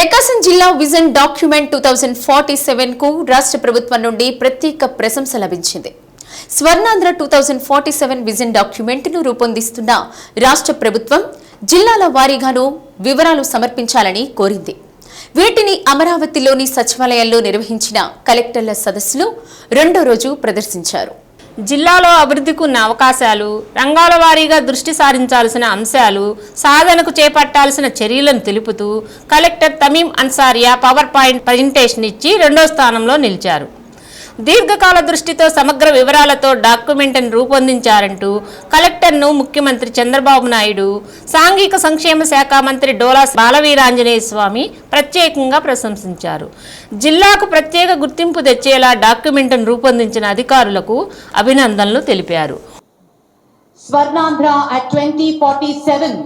ప్రకాశం జిల్లా vision document two thousand forty సెవెన్కు రాష్ట్ర ప్రభుత్వం నుండి ప్రత్యేక ప్రశంస లభించింది. Swarnandhra two thousand forty seven vision డాక్యుమెంట్ను రూపొందిస్తున్న రాష్ట్ర ప్రభుత్వం జిల్లాల వారీగాను వివరాలు సమర్పించాలని కోరింది. వీటిని అమరావతిలోని సచివాలయంలో నిర్వహించిన కలెక్టర్ల సదస్సులో రెండో రోజు ప్రదర్శించారు. జిల్లాలో అభివృద్ధికి ఉన్న అవకాశాలు రంగాల వారీగా దృష్టి సారించాల్సిన అంశాలు సాధనకు చేపట్టాల్సిన చర్యలను తెలుపుతూ collector Tameem Ansariya power point presentation ఇచ్చి రెండో స్థానంలో నిలిచారు. దీర్ఘకాల దృష్టితో సమగ్ర వివరాలతో డాక్యుమెంట్ను రూపొందించారంటూ కలెక్టర్ను ముఖ్యమంత్రి చంద్రబాబు నాయుడు సాంఘిక సంక్షేమ శాఖ మంత్రి డోలా బాలవీరాంజనేయ స్వామి ప్రత్యేకంగా ప్రశంసించారు. జిల్లాకు ప్రత్యేక గుర్తింపు తెచ్చేలా డాక్యుమెంట్ను రూపొందించిన అధికారులకు అభినందనలు తెలిపారు. ట్వంటీ సెవెన్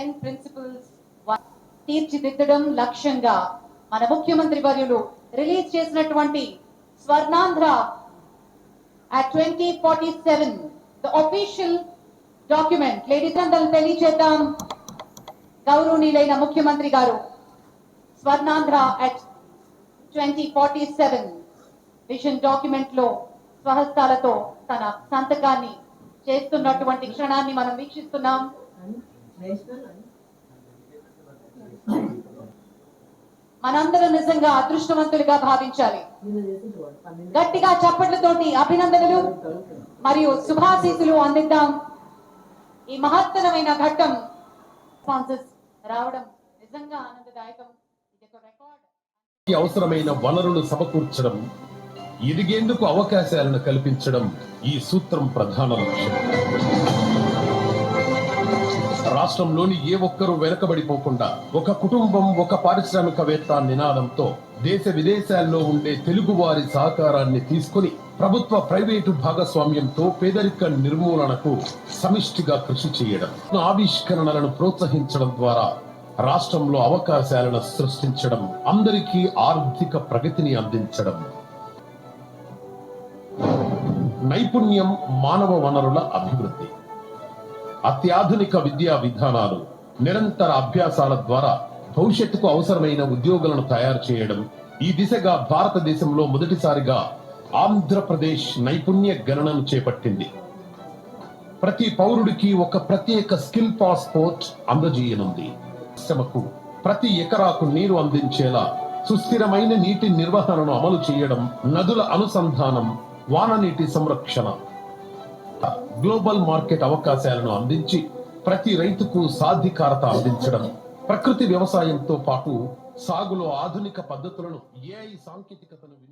టెన్ ప్రిన్సిపల్స్ తీర్చిదిద్దడం లక్ష్యంగా మన ముఖ్యమంత్రి వర్యులు రిలీజ్ చేసినటువంటి Swarnandhra at twenty forty seven the official document ladies అందరూ తెలియచేద్దాం గౌరవనీయులైన ముఖ్యమంత్రి గారు Swarnandhra at twenty forty seven vision డాక్యుమెంట్లో స్వహస్తాలతో తన సంతకాన్ని చేస్తున్నటువంటి క్షణాన్ని మనం వీక్షిస్తున్నాం. మనందరం నిజంగా అదృష్టవంతులుగా భావించాలి. గట్టిగా చప్పట్లతోటి అభినందనలు మరియు శుభాశీసులు అందిద్దాం. ఈ మహత్తరమైన ఘట్టం స్పాన్సర్స్ రావడం నిజంగా ఆనందదాయకం. అవసరమైన వనరులు సమకూర్చడం ఎదిగేందుకు అవకాశాలను కల్పించడం ఈ సూత్రం ప్రధాన లక్ష్యం. రాష్ట్రంలోని ఏ ఒక్కరూ వెనకబడిపోకుండా ఒక కుటుంబం ఒక పారిశ్రామికవేత్త నినాదంతో దేశ విదేశాల్లో ఉండే తెలుగు వారి సహకారాన్ని తీసుకుని ప్రభుత్వ ప్రైవేటు భాగస్వామ్యంతో పేదరిక నిర్మూలనకు సమిష్టిగా కృషి చేయడం ఆవిష్కరణలను ప్రోత్సహించడం ద్వారా రాష్ట్రంలో అవకాశాలను సృష్టించడం అందరికీ ఆర్థిక ప్రగతిని అందించడం. నైపుణ్యం మానవ వనరుల అభివృద్ధి. అత్యాధునిక విద్యా విధానాలు నిరంతర అభ్యాసాల ద్వారా భవిష్యత్తుకు అవసరమైన ఉద్యోగులను తయారు చేయడం ఈ దిశగా భారతదేశంలో మొదటిసారిగా ఆంధ్రప్రదేశ్ నైపుణ్య గణనను చేపట్టింది. ప్రతి పౌరుడికి ఒక ప్రత్యేక స్కిల్ పాస్పోర్ట్ అందజేయనుంది. శ్రమకు ప్రతి ఎకరాకు నీరు అందించేలా సుస్థిరమైన నీటి నిర్వహణను అమలు చేయడం నదుల అనుసంధానం వాననీటి సంరక్షణ గ్లోబల్ మార్కెట్ అవకాశాలను అందించి ప్రతి రైతుకు సాధికారత అందించడం ప్రకృతి వ్యవసాయంతో పాటు సాగులో ఆధునిక పద్ధతులను ఏఐ సాంకేతికతను వినియోగించడం